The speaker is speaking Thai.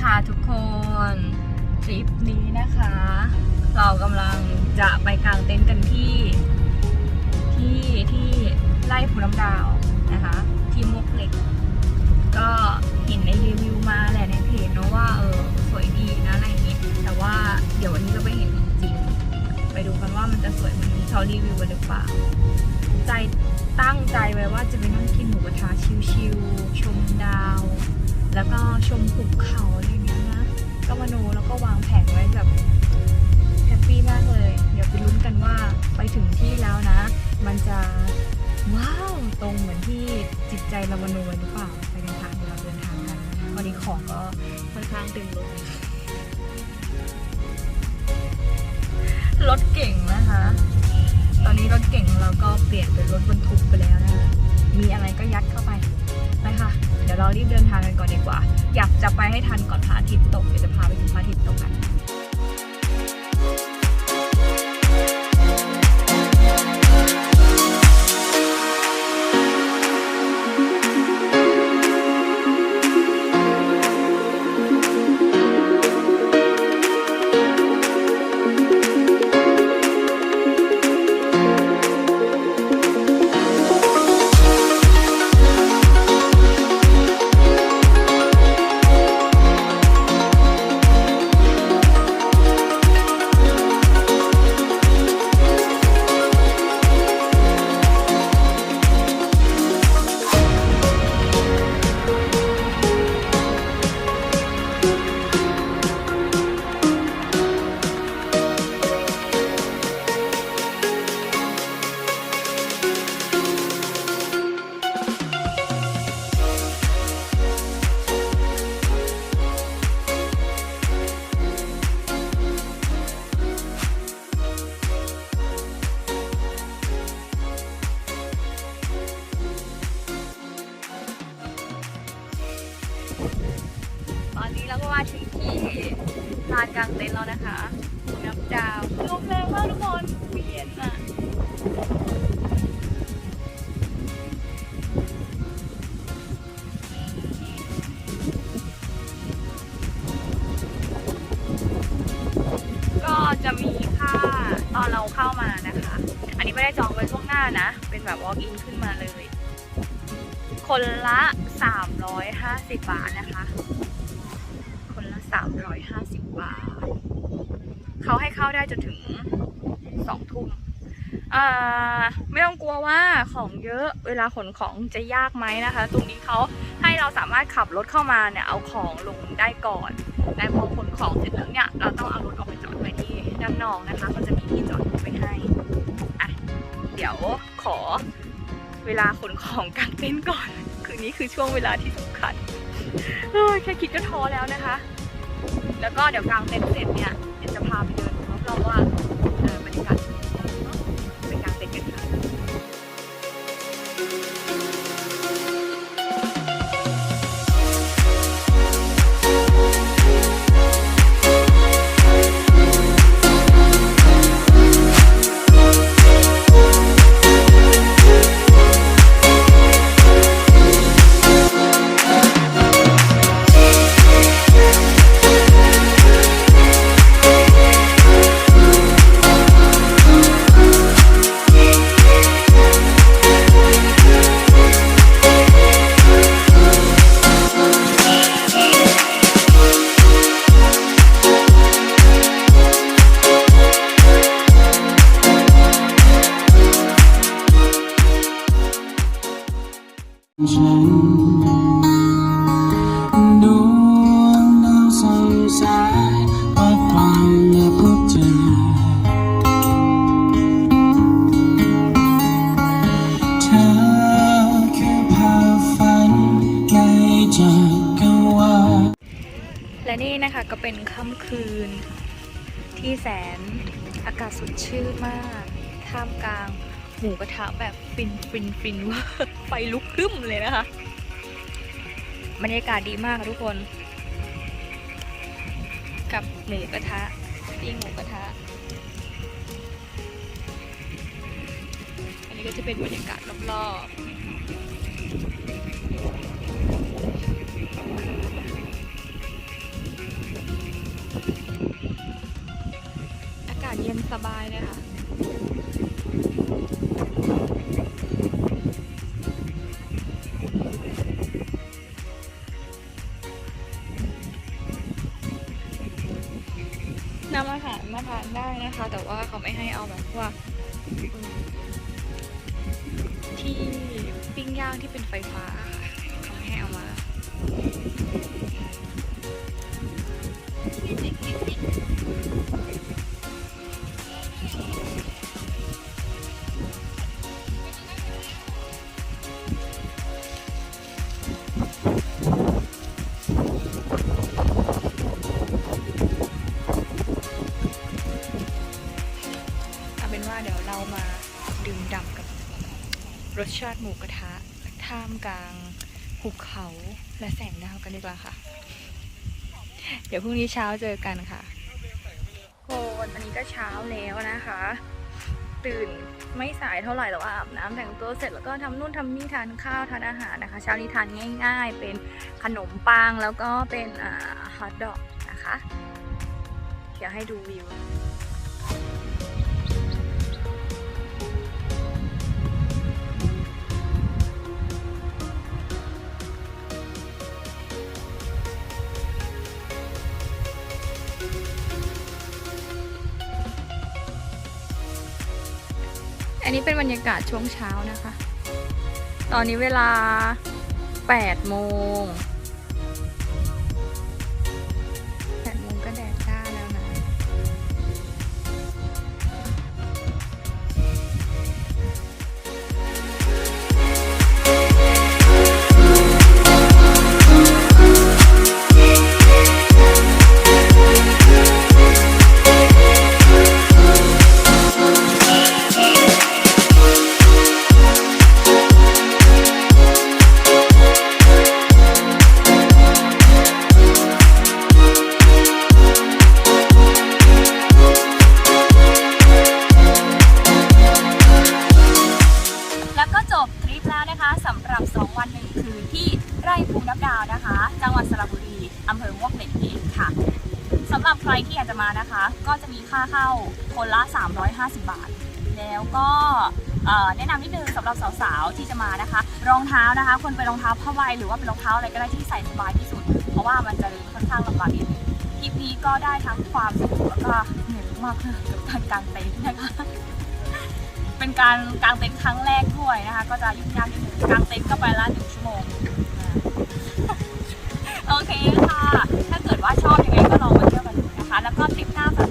ค่ะทุกคนทริปนี้นะคะ เรากำลังจะไปกางเต็นท์กันที่ที่ที่ไร่ภูน้ำดาวนะคะ ที่มุกเหล็ก ก็เห็นในรีวิวมาแหละในเพจเนอะว่าเออสวยดีนะอะไรอย่างงี้แต่ว่าเดี๋ยววันนี้เราไปเห็นจริง ไปดูกันว่ามันจะสวยเหมือนที่เขารีวิวกันหรือเปล่าใจตั้งใจไว้ว่าจะไปนั่งกินหมูกระทะชิลๆชมดาว แล้วก็ชมภูเขาเงี้ย ก็มาโนแล้วก็วางแผนไว้แบบแฮปปี้มากเลย เดี๋ยวไปลุ้นกันว่าไปถึงที่แล้วนะ มันจะว้าวตรงเหมือนที่จิตใจเรามโนหรือเปล่าไปกันค่ะเดี๋ยวเราเดินทางกันวันนี้ของก็ค่อนข้างตึงรถรถเก่งนะคะ ตอนนี้รถเก่งเราก็เปลี่ยนเป็นรถบรรทุกไปแล้วนะคะ มีอะไรก็ยัดเข้าไป ไปค่ะ เดี๋ยวเรารีบเดินทางกันก่อนดีกว่า อยากจะไปให้ทันก่อนพระอาทิตย์ตกเดี๋ยวจะพาไปถึงพระอาทิตย์ตกกัน เราก็มาถึงที่ลานกลางเต็นท์แล้วนะคะน้ำดาวลมแรงมากทุกคนเปลี่ยนอะก็จะมีค่าตอนเราเข้ามานะคะ อันนี้ไม่ได้จองไว้ล่วงหน้านะ เป็นแบบ walk in ขึ้นมาเลย คนละ 350 บาทนะคะ 350 บาท เขาให้เข้าได้จนถึง2ทุ่มไม่ต้องกลัวว่าของเยอะเวลาขนของจะยากไหมนะคะ ตรงนี้เขาให้เราสามารถขับรถเข้ามาเนี่ยเอาของลงได้ก่อนแต่พอขนของเสร็จแล้วเนี่ยเราต้องเอารถออกไปจอดไว้ที่ด้านนอกนะคะเขาจะมีที่จอดรถไว้ให้อะเดี๋ยวขอเวลาขนของกางเต็นท์ก่อน คืนนี้คือช่วงเวลาที่สำคัญเฮ้ยแค่คิดก็ท้อแล้วนะคะ แล้วก็เดี๋ยวกางเต็นท์เสร็จเนี่ยเดี๋ยวจะพาไปเดินรอบๆว่าเออบรรยากาศเป็นยังไงเนอะไปกางเต็นท์กันค่ะ คะก็เป็นค่ำคืน ที่แสนอากาศสดชื่นมาก ท่ามกลางหมูกระทะแบบฟินฟินฟินว่าไฟลุกครึ้มเลยนะคะบรรยากาศดีมากค่ะทุกคน กับหมูกระทะปิ้งหมูกระทะ อันนี้ก็จะเป็นบรรยากาศรอบๆ สบายเลยค่ะนำอาหารมาทานได้นะคะ แต่ว่าเขาไม่ให้เอาแบบว่าที่ปิ้งย่างที่เป็นไฟฟ้าค่ะเขาไม่ให้เอามา เป็นว่าเดี๋ยวเรามาดื่มด่ำกับรสชาติหมูกระทะ ท่ามกลางหุบเขาและแสงดาวกันดีกว่าค่ะ เดี๋ยวพรุ่งนี้เช้าเจอกันค่ะโคนอันนี้ก็เช้าแล้วนะคะ ตื่นไม่สายเท่าไหร่แต่ว่าอาบน้ำแต่งตัวเสร็จแล้วก็ทำนู่นทำนี่ทานข้าวทานอาหารนะคะ เช้านี้ทานง่าย ๆ เป็นขนมปังแล้วก็เป็นฮอทดอกนะคะ เดี๋ยวให้ดูวิว อันนี้เป็นบรรยากาศช่วงเช้านะคะ ตอนนี้เวลา8โมง รับ 2 วัน1คืนที่ไร่ภูน้ำดาวนะคะ จังหวัดสระบุรีอำเภอมวกเหล็กเองค่ะสำหรับใครที่อยากจะมานะคะ ก็จะมีค่าเข้าคนละ 350 บาท แล้วก็แนะนำนิดนึงสำหรับสาวๆที่จะมานะคะ รองเท้านะคะควรเป็นรองเท้าผ้าใบหรือว่าเป็นรองเท้าอะไรก็ได้ที่ใส่สบายที่สุด เพราะว่ามันจะเดินค่อนข้างลำบากนิดนึงทริปนี้ก็ได้ทั้งความสนุกแล้วก็เหนื่อยมากเลยกับการกางเต็นท์นะคะ เป็นการกางเต็นท์ครั้งแรกด้วยนะคะ ก็จะยุ่งยากนิดนึงกางเต็นท์ก็ไปละหนึ่งชั่วโมงโอเคค่ะ ถ้าเกิดว่าชอบยังไงก็ลองมาเที่ยวกันดูนะคะ แล้วก็ทริปหน้าฝาก